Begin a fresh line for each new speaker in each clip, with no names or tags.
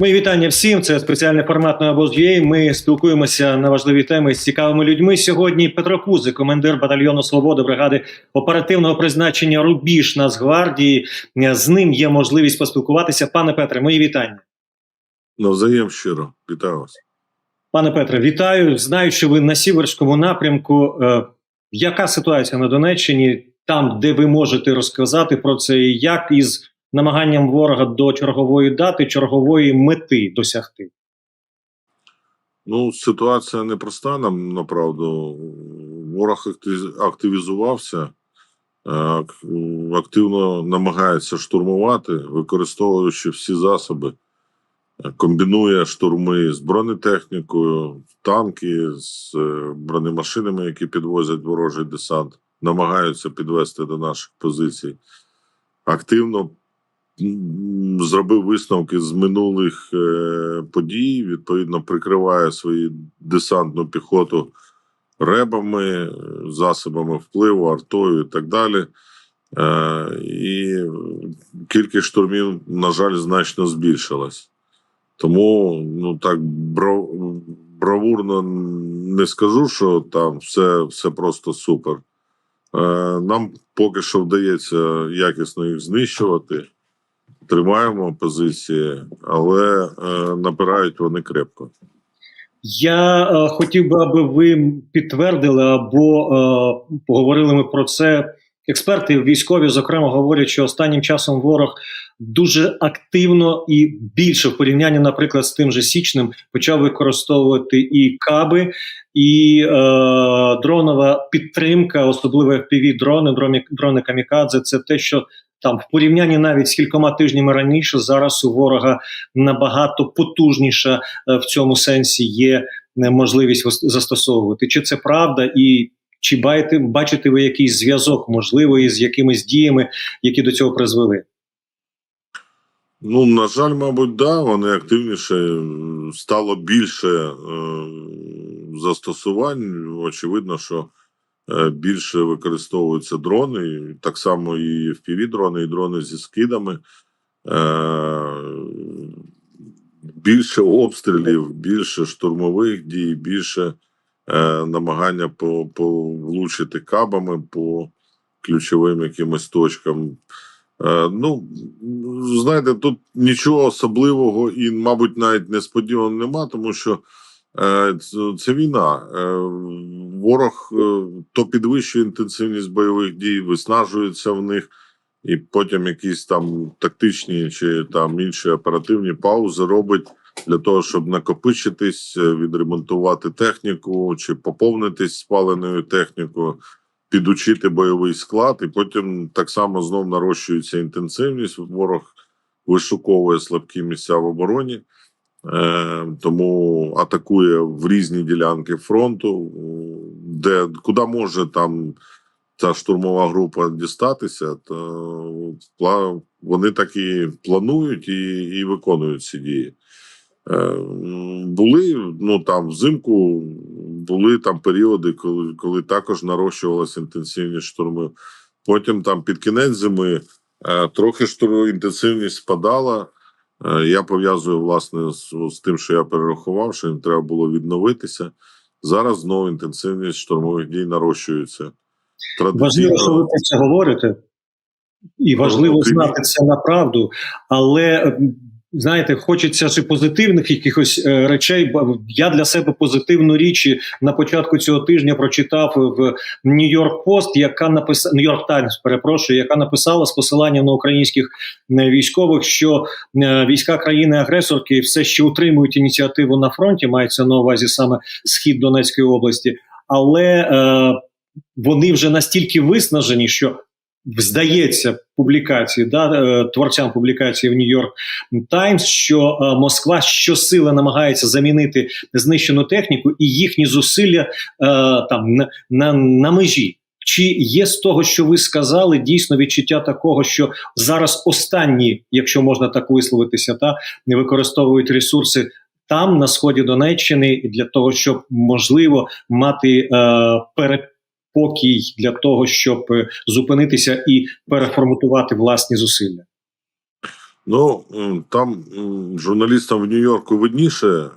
Мої вітання всім. Це спеціальний формат на «Обоз.UA». Ми спілкуємося на важливі теми з цікавими людьми. Сьогодні Петро Кузи, командир батальйону свободи бригади оперативного призначення Рубіж Нацгвардії. З ним є можливість поспілкуватися. Пане Петре, мої вітання.
Навзаєм щиро вітаю вас.
Пане Петре, вітаю. Знаю, що ви на сіверському напрямку. Е, яка ситуація на Донеччині, там, де ви можете розказати про це, як із намаганням ворога до чергової дати, чергової мети досягти?
Ну, ситуація непроста, нам направду. Ворог активізувався, е, активно намагається штурмувати, використовуючи всі засоби. Е, Комбінує штурми з бронетехнікою, танки, з е, бронемашинами, які підвозять ворожий десант, намагаються підвести до наших позицій. Активно зробив висновки з минулих е, подій. Відповідно, прикриває свою десантну піхоту ребами, е, засобами впливу, артою і так далі. Е, і кількість штурмів, на жаль, значно збільшилась. Тому ну так бра- бравурно не скажу, що там все, все просто супер. Нам поки що вдається якісно їх знищувати. Тримаємо позиції, але е, напирають вони крепко.
Я е, хотів би, аби ви підтвердили або е, поговорили ми про це. Експерти військові, зокрема, говорять, що останнім часом ворог дуже активно і більше в порівнянні, наприклад, з тим же січним почав використовувати і каби, і е, дронова підтримка, особливо fpv дрони, дрони камікадзе. Це те, що там в порівнянні навіть з кількома тижнями раніше зараз у ворога набагато потужніша е, в цьому сенсі є е, можливість застосовувати. Чи це правда, і чи баєте, бачите ви якийсь зв'язок, можливо, із якимись діями, які до цього призвели?
Ну, на жаль, мабуть, да, вони активніше стало більше е, застосувань. Очевидно, що більше використовуються дрони, так само і fpv дрони, і дрони зі скидами. Е, більше обстрілів, більше штурмових дій, більше е, намагання по, влучити кабами по ключовим якимось точкам. Е, ну, знаєте, тут нічого особливого і, мабуть, навіть несподіваного нема, тому що е, це, це війна. Е, ворог е, то підвищує інтенсивність бойових дій, виснажується в них, і потім якісь там тактичні чи там інші оперативні паузи робить для того, щоб накопичитись, е, відремонтувати техніку чи поповнитись спаленою технікою підучити бойовий склад, і потім так само знов нарощується інтенсивність. Ворог вишуковує слабкі місця в обороні, е, тому атакує в різні ділянки фронту, де куди може там ця штурмова група дістатися, то вони так і планують і, і виконують ці дії. Е, Були ну там взимку були там періоди, коли, коли також нарощувалася інтенсивність штурмів. Потім там під кінець зими е, трохи штурм, інтенсивність спадала. Е, я пов'язую власне з, з тим, що я перерахував, що їм треба було відновитися. Зараз знову інтенсивність штурмових дій нарощується.
Важливо, що ви про це говорите, і важливо знати це на правду, але. Знаєте, хочеться і позитивних якихось е, речей. Я для себе позитивну річ на початку цього тижня прочитав в Нью-Йорк Пост, яка написала Нью-Йорк Таймс, перепрошую, яка написала з посиланням на українських е, військових, що е, війська країни-агресорки все ще утримують ініціативу на фронті, мається на увазі саме схід Донецької області, але е, вони вже настільки виснажені, що здається публікації, да, е, творцям публікації в Нью-Йорк Таймс, що е, Москва щосили намагається замінити знищену техніку, і їхні зусилля е, там на, на, на межі. Чи є з того, що ви сказали, дійсно відчуття такого, що зараз останні, якщо можна так висловитися, та не використовують ресурси там на сході Донеччини для того, щоб можливо мати е, перепокій для того, щоб е, зупинитися і переформатувати власні зусилля?
Ну, там журналістам в Нью-Йорку видніше. е,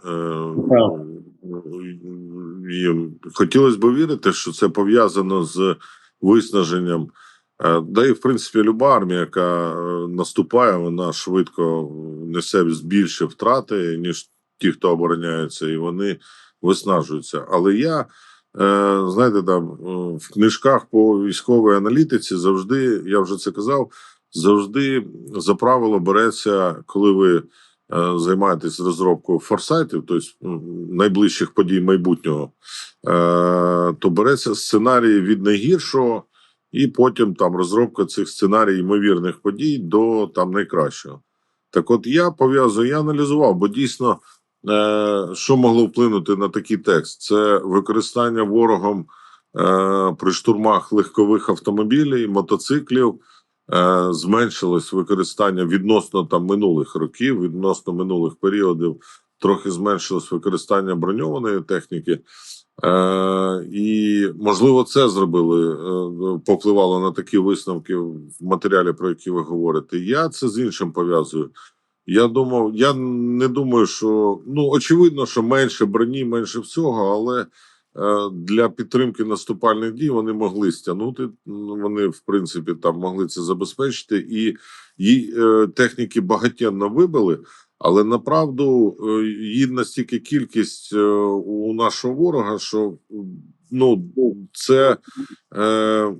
Так.
І хотілося б вірити, що це пов'язано з виснаженням. Е, Да і, в принципі, люба армія, яка наступає, вона швидко несе більше втрати, ніж ті, хто обороняються, і вони виснажуються. Але я, знаєте, там е, в книжках по військовій аналітиці завжди, я вже це казав, завжди за правило береться, коли ви е, займаєтесь розробкою форсайтів, тобто найближчих подій майбутнього, е, то береться сценарій від найгіршого, і потім там розробка цих сценарій ймовірних подій до там найкращого. Так, от я пов'язую, я аналізував, бо дійсно, е, що могло вплинути на такий текст, це використання ворогом е, при штурмах легкових автомобілів, мотоциклів. Е, зменшилось використання відносно там минулих років, відносно минулих періодів, трохи зменшилось використання броньованої техніки. Е, і можливо, це зробили, е, попливало на такі висновки в матеріалі, про які ви говорите. Я це з іншим пов'язую. Я думав, я не думаю, що ну очевидно, що менше броні, менше всього, але е, для підтримки наступальних дій вони могли стягнути. Ну, Вони, в принципі, там могли це забезпечити, і її е, техніки багатенно вибили. Але направду е, її настільки кількість е, у нашого ворога, що ну це е,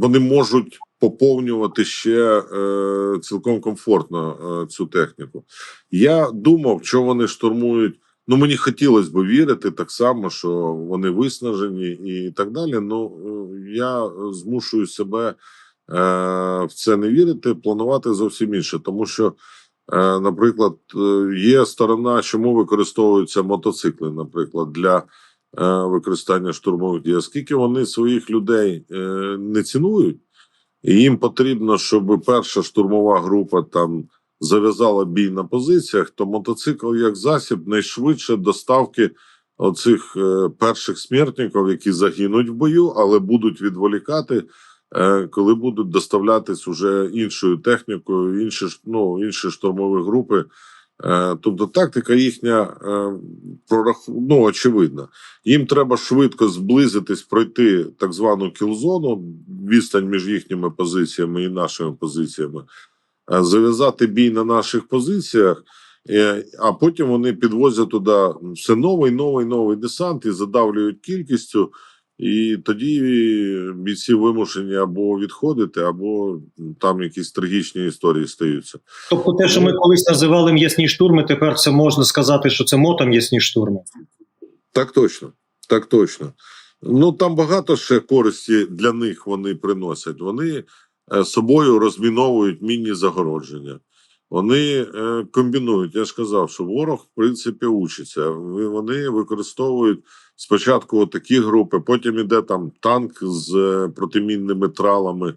вони можуть поповнювати ще е, цілком комфортно е, цю техніку. Я думав, що вони штурмують. Ну мені хотілося б вірити так само, що вони виснажені і так далі. Ну е, я змушую себе е, в це не вірити, планувати зовсім інше, тому що. Е, Наприклад, е, є сторона, чому використовуються мотоцикли, наприклад, для використання штурмових дій, оскільки вони своїх людей не цінують, і їм потрібно, щоб перша штурмова група там зав'язала бій на позиціях, то мотоцикл як засіб найшвидше доставки оцих е, перших смертників, які загинуть в бою, але будуть відволікати е, коли будуть доставлятись уже іншою технікою, інші ну, інші штурмові групи. Е, Тобто тактика їхня е, ну, очевидна. Їм треба швидко зблизитись, пройти так звану кілзону, відстань між їхніми позиціями і нашими позиціями, е, зав'язати бій на наших позиціях, а потім вони підвозять туди все новий, новий, новий десант і задавлюють кількістю. І тоді бійці вимушені або відходити, або там якісь трагічні історії стаються.
Тобто, те, що ми колись називали м'ясні штурми, тепер це можна сказати, що це мотом'ясні штурми.
Так точно, так точно. Ну там багато ще користі для них вони приносять. Вони е, собою розміновують мінні загородження. Вони е, комбінують. Я ж казав, що ворог, в принципі, учиться. Вони використовують спочатку такі групи, потім іде там танк з е, протимінними тралами.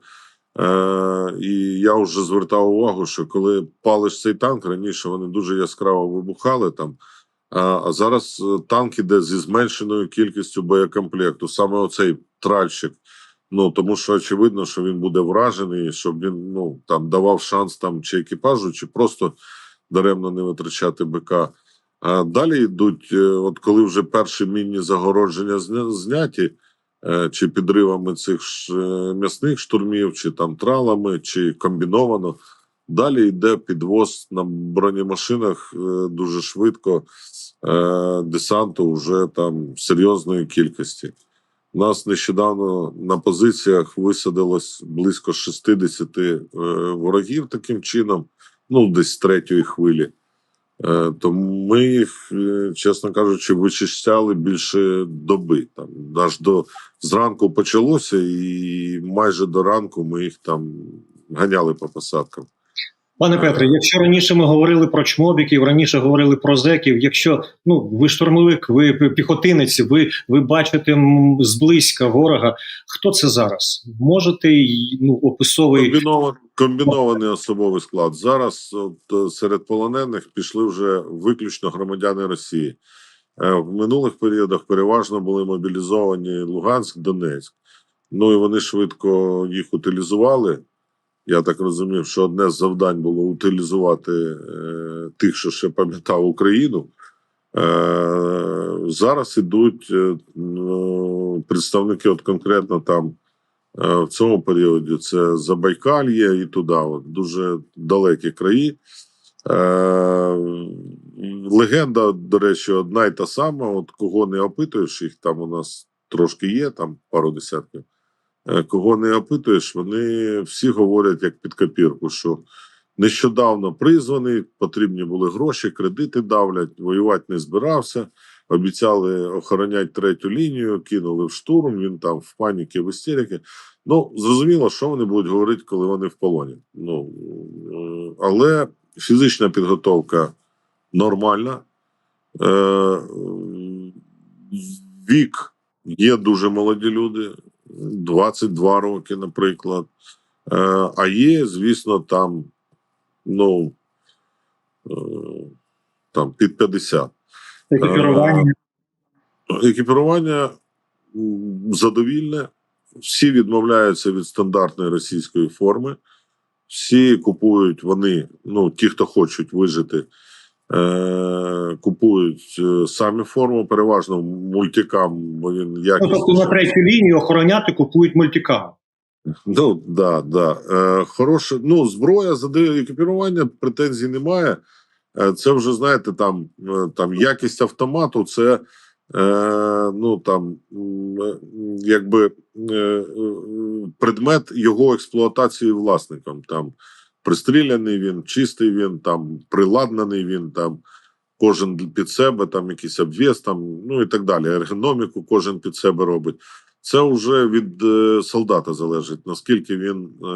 Е, і я вже звертав увагу, що коли палиш цей танк, раніше вони дуже яскраво вибухали там. А, зараз е, танк іде зі зменшеною кількістю боєкомплекту. Саме оцей тральщик. Ну тому що очевидно, що він буде вражений, щоб він ну там давав шанс там чи екіпажу, чи просто даремно не витрачати БК. Далі йдуть, е, от коли вже перші мінні загородження зняті, е, чи підривами цих е, м'ясних штурмів, чи там тралами, чи комбіновано. Далі йде підвоз на бронемашинах дуже швидко десанту вже там серйозної кількості. Нас нещодавно на позиціях висадилось близько 60 е, ворогів таким чином, ну десь третьої хвилі. Е, то ми їх, е, чесно кажучи, вичищали більше доби. Там аж до зранку почалося, і майже до ранку ми їх там ганяли по посадкам.
Пане Петре, якщо раніше ми говорили про чмобіків, раніше говорили про зеків, якщо ну ви штурмовик, ви піхотинець, ви, ви бачите зблизька ворога, хто це зараз? Можете ну описовий
Комбінован, комбінований особовий склад. Зараз от, серед полонених пішли вже виключно громадяни Росії. Е, В минулих періодах переважно були мобілізовані Луганськ, Донецьк. Ну і вони швидко їх утилізували. Я так розумів, що одне з завдань було утилізувати е, тих, що ще пам'ятав Україну. Е, зараз ідуть е, ну, представники, от конкретно там е, в цьому періоді це Забайкальє і туди, от, дуже далекі краї. Е, легенда, до речі, одна й та сама. От кого не опитуєш, їх там у нас трошки є, там пару десятків. Е, Кого не опитуєш, вони всі говорять як під копірку, що нещодавно призваний, потрібні були гроші, кредити давлять, воювати не збирався. Обіцяли охороняти третю лінію, кинули в штурм. Він там в паніки, в істерики. Ну зрозуміло, що вони будуть говорити, коли вони в полоні. Ну е, але фізична підготовка нормальна. Е, вік є дуже молоді люди, 22 роки, наприклад. Е, а є, звісно, там, ну, е, там під 50.
Екіпірування.
Екіпірування задовільне. Всі відмовляються від стандартної російської форми. Всі купують вони, ну, ті, хто хочуть вижити, е, купують е, самі форму, переважно мультикам, бо він
Ну, тобто на третю лінію охороняти купують мультикам.
Ну, да, да. Е, хороше, ну, зброя, задає екіпірування, претензій немає. Е, це вже, знаєте, там, е, там якість автомату, це е, ну, там, е, якби е, е, предмет його експлуатації власником. Там пристріляний він, чистий він, там приладнаний він, там кожен під себе, там якийсь обвес, там, ну і так далі. Ергономіку кожен під себе робить. Це вже від е, солдата залежить, наскільки він е,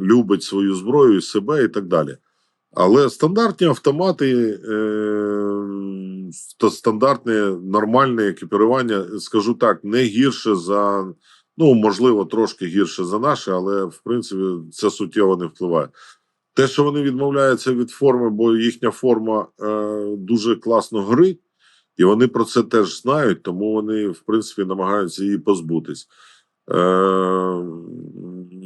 любить свою зброю і себе, і так далі. Але стандартні автомати е, стандартне нормальне екіпірування, скажу так, не гірше за, ну можливо, трошки гірше за наше, але в принципі це суттєво не впливає. Те, що вони відмовляються від форми, бо їхня форма е, дуже класно горить, і вони про це теж знають, тому вони, в принципі, намагаються її позбутись. Е,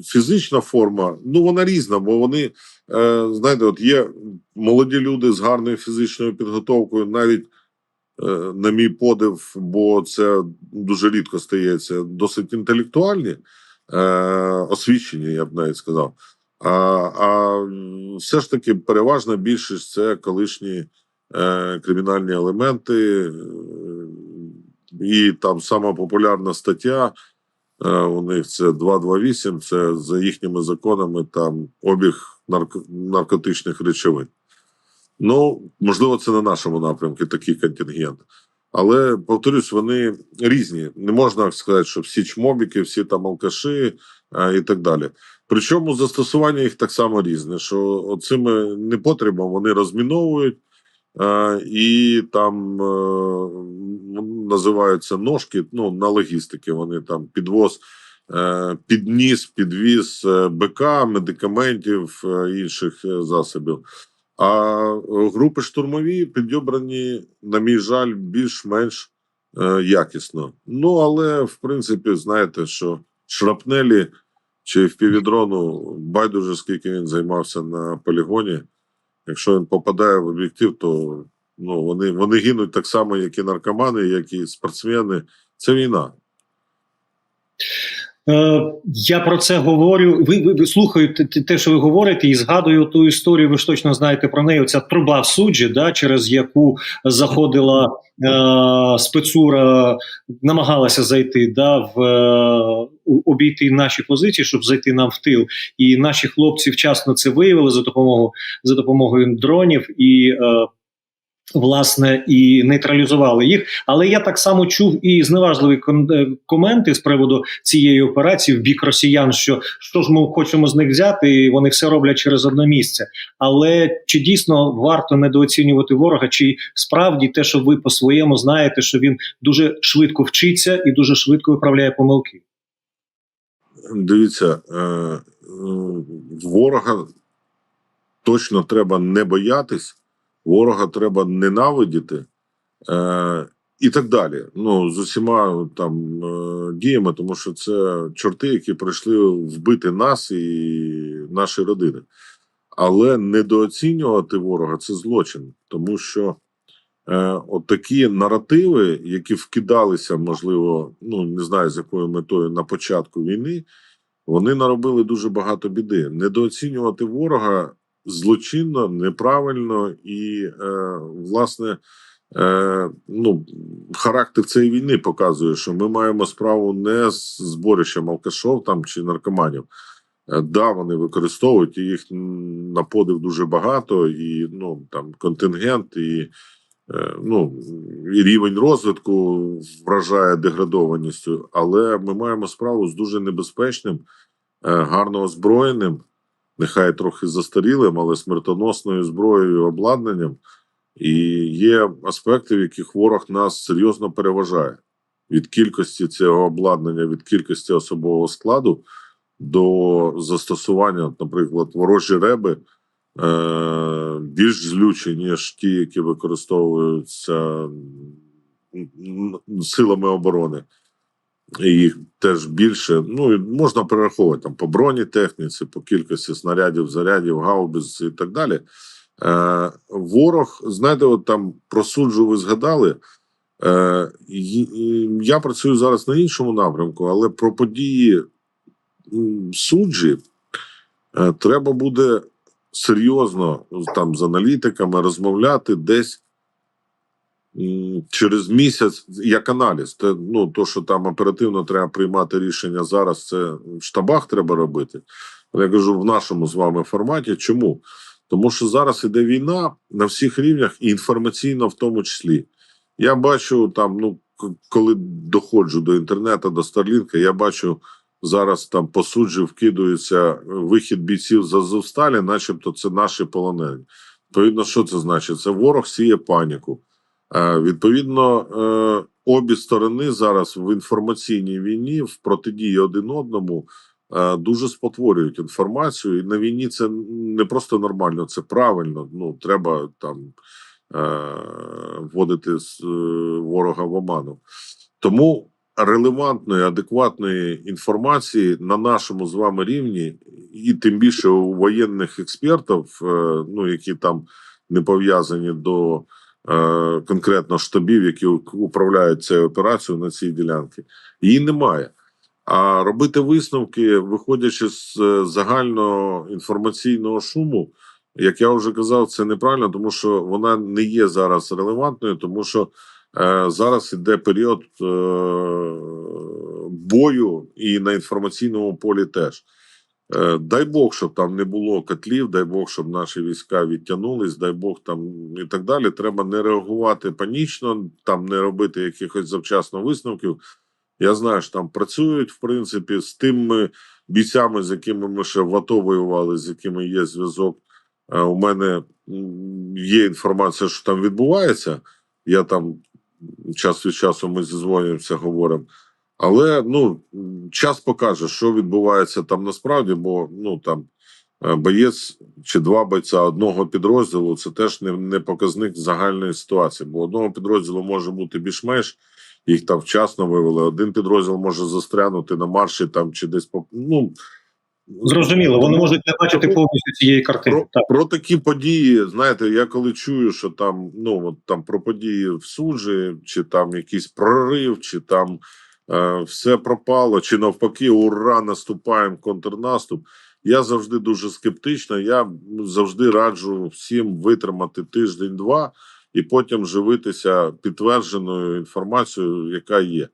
фізична форма, ну вона різна, бо вони, е, знаєте, от є молоді люди з гарною фізичною підготовкою, навіть на мій подив, бо це дуже рідко стається, досить інтелектуальні, е, освічені, я б навіть сказав. А, а все ж таки переважна більшість це колишні е, кримінальні елементи, е, і там сама популярна стаття. е, У них це 228, це за їхніми законами там обіг нарко- наркотичних речовин. Ну, можливо, це на нашому напрямку такий контингент. Але повторюсь, вони різні. Не можна сказати, що всі чмобіки, всі там алкаші е, і так далі. Причому застосування їх так само різне, що цими непотребом вони розміновують, е, і там е, називаються ножки. Ну, на логістики вони там підвоз, підніс, підвіз БК, медикаментів, інших засобів. А е, групи штурмові підібрані, на мій жаль, більш-менш е, якісно. Ну, але в принципі, знаєте, що шрапнелі чи в байдуже, скільки він займався на полігоні. Якщо він попадає в об'єктив, то ну, вони, вони гинуть так само, як і наркомани, як і спортсмени. Це війна.
Е, я про це говорю. Ви, ви, ви слухаєте те- що ви говорите, і згадую ту історію. Ви ж точно знаєте про неї. Оця труба в суджі, да, через яку заходила е, спецура, намагалася зайти да, в е, обійти наші позиції, щоб зайти нам в тил. І наші хлопці вчасно це виявили за допомогою за допомогою дронів і. Е, Власне, і нейтралізували їх, але я так само чув і зневажливі е, коменти з приводу цієї операції в бік росіян, що що ж ми хочемо з них взяти, і вони все роблять через одне місце. Але чи дійсно варто недооцінювати ворога? Чи справді те, що ви по-своєму знаєте, що він дуже швидко вчиться і дуже швидко виправляє помилки?
Дивіться, е, е, ворога точно треба не боятись, ворога треба ненавидіти е, і так далі. Ну, з усіма там е, діями, тому що це чорти, які прийшли вбити нас і наші родини. Але недооцінювати ворога це злочин, тому що е, от такі наративи, які вкидалися, можливо, ну не знаю з якою метою на початку війни, вони наробили дуже багато біди. Недооцінювати ворога злочинно, неправильно і, е, власне, е, ну, характер цієї війни показує, що ми маємо справу не з зборищем алкашов там чи наркоманів. Е, Да, вони використовують і їх на подив дуже багато, і ну там контингент, і, е, ну, і рівень розвитку вражає деградованістю. Але ми маємо справу з дуже небезпечним, гарно озброєним, нехай трохи застарілим, але смертоносною зброєю обладнанням. І є аспекти, в яких ворог нас серйозно переважає від кількості цього обладнання, від кількості особового складу до застосування, наприклад, ворожі реби е, більш злючі, ніж ті, які використовуються силами оборони. Їх теж більше. Ну можна перераховувати там по бронетехніці, по кількості снарядів, зарядів, гаубиць і так далі. Е, ворог, знаєте, от там про суджу ви згадали. Е, я працюю зараз на іншому напрямку, але про події суджі е, треба буде серйозно там з аналітиками розмовляти десь через місяць як аналіз. Те, ну, то, що там оперативно треба приймати рішення зараз, це в штабах треба робити. Але я кажу в нашому з вами форматі. Чому? Тому що зараз іде війна на всіх рівнях, і інформаційно в тому числі. Я бачу там, ну коли доходжу до інтернету, до Старлінка, я бачу зараз там по суджі вкидується вихід бійців з Азовсталі, начебто це наші полонені. Відповідно, що це значить? Це ворог сіє паніку. Е, відповідно, е, обі сторони зараз в інформаційній війні в протидії один одному е, дуже спотворюють інформацію. І на війні це не просто нормально, це правильно. Ну треба там вводити ворога в оману. Тому релевантної, адекватної інформації на нашому з вами рівні, і тим більше у воєнних експертів, ну які там не пов'язані до конкретно штабів, які управляють цією операцією на цій ділянці, її немає. А робити висновки, виходячи з е, загального інформаційного шуму, як я вже казав, це неправильно, тому що вона не є зараз релевантною, тому що е, зараз іде період е, бою і на інформаційному полі теж. Е, дай Бог, щоб там не було котлів, дай Бог, щоб наші війська відтягнулись, дай Бог там і так далі. Треба не реагувати панічно, там не робити якихось завчасно висновків. Я знаю, що там працюють, в принципі, з тими бійцями, з якими ми ще в АТО воювали, з якими є зв'язок. Е, У мене є інформація, що там відбувається. Я там час від часу ми зізвонюємося, говоримо. Але ну час покаже, що відбувається там насправді, бо ну там е, боєць чи два бойця одного підрозділу це теж не, не показник загальної ситуації. Бо одного підрозділу може бути більш-менш, їх там вчасно вивели. Один підрозділ може застрянути на марші там чи десь по ну
Зрозуміло, вони можуть не бачити повністю цієї картини.
про,
Так.
про такі події, знаєте, я коли чую, що там ну от там про події в суджі, чи там якийсь прорив, чи там все пропало, чи навпаки, ура, наступаємо контрнаступ. Я завжди дуже скептично. Я завжди раджу всім витримати тиждень-два і потім живитися підтвердженою інформацією, яка є.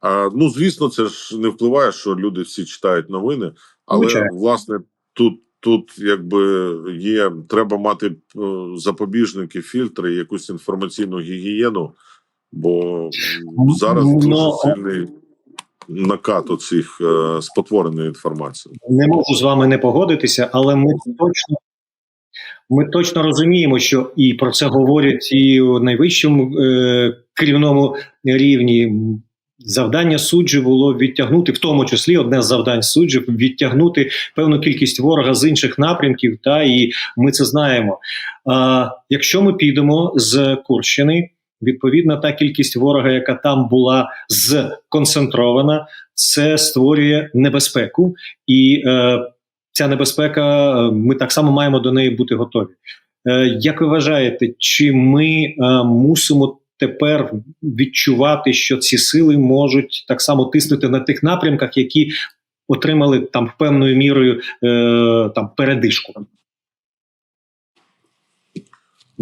А, ну, звісно, це ж не впливає, що люди всі читають новини, але
Звичайно.
власне тут, тут якби є, треба мати е, запобіжники, фільтри, якусь інформаційну гігієну, бо зараз
Ну,
дуже сильний накат оцих е, спотвореної інформації.
Не можу з вами не погодитися, але ми точно. Ми точно розуміємо, що і про це говорять і у найвищому е, керівному рівні. Завдання суджі було відтягнути, в тому числі одне з завдань суджів відтягнути певну кількість ворога з інших напрямків. Та і ми це знаємо. А, якщо ми підемо з Курщини, Відповідно, та кількість ворога, яка там була сконцентрована, це створює небезпеку, і е, ця небезпека, е, ми так само маємо до неї бути готові. Е, як ви вважаєте, чи ми е, мусимо тепер відчувати, що ці сили можуть так само тиснути на тих напрямках, які отримали там певною мірою е, там передишку?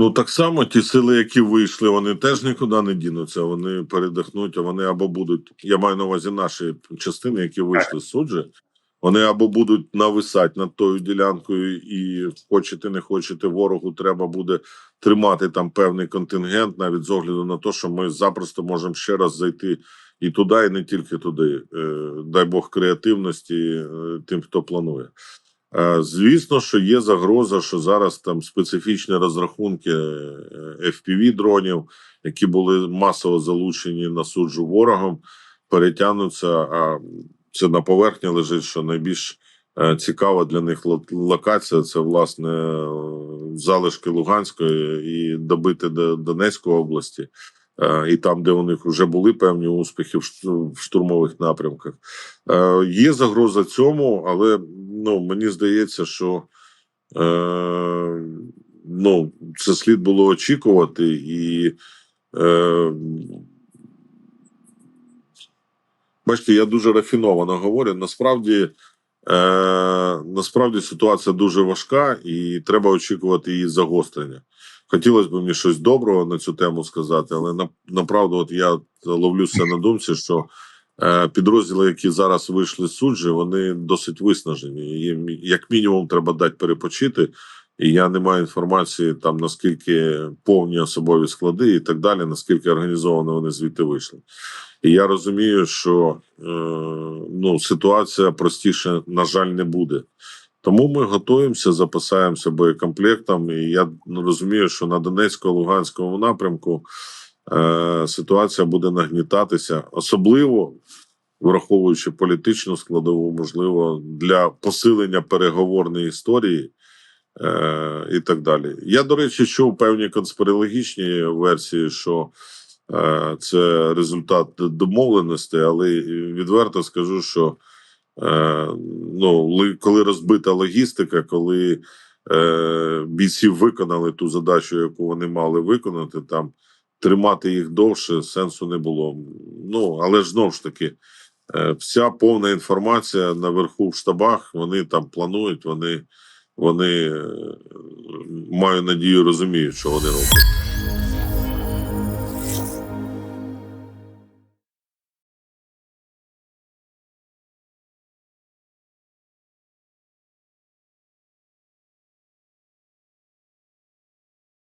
Ну так само ті сили, які вийшли, вони теж нікуди не дінуться. Вони передихнуть, а вони або будуть. Я маю на увазі наші частини, які вийшли з суджі. Вони або будуть нависати над тою ділянкою, і хочете, не хочете, ворогу треба буде тримати там певний контингент, навіть з огляду на те, що ми запросто можемо ще раз зайти і туди, і не тільки туди. Е, Дай Бог креативності е, тим, хто планує. Е, Звісно, що є загроза, що зараз там специфічні розрахунки fpv дронів, які були масово залучені на суджу ворогом, перетягнуться. А це на поверхні лежить, що найбільш е, цікава для них локація це власне е, залишки Луганської і добити до Донецької області. Е, І там, де у них вже були певні успіхи в штурмових напрямках, Е, є загроза цьому, але ну мені здається, що е, ну, це слід було очікувати, і е, бачите, я дуже рафіновано говорю. Насправді, е, насправді ситуація дуже важка, і треба очікувати її загострення. Хотілося б мені щось доброго на цю тему сказати, але на, направду, от я ловлюся на думці, що Підрозділи, які зараз вийшли з суджі, вони досить виснажені. Їм як мінімум треба дати перепочити. І я не маю інформації там наскільки повні особові склади і так далі, наскільки організовано вони звідти вийшли. І я розумію, що е, ну, ситуація простіше, на жаль, не буде. Тому ми готуємося, запасаємося боєкомплектом. І я розумію, що на Донецько-Луганському напрямку е, ситуація буде нагнітатися, особливо враховуючи політичну складову, можливо, для посилення переговорної історії е, і так далі. Я, до речі, чув певні конспірологічні версії, що е, це результат домовленостей, але відверто скажу, що е, ну, коли розбита логістика, коли е, бійці виконали ту задачу, яку вони мали виконати, там тримати їх довше сенсу не було. Ну але ж знову ж таки, е, вся повна інформація наверху в штабах. Вони там планують, вони, вони е, маю надію, розуміють, що вони роблять.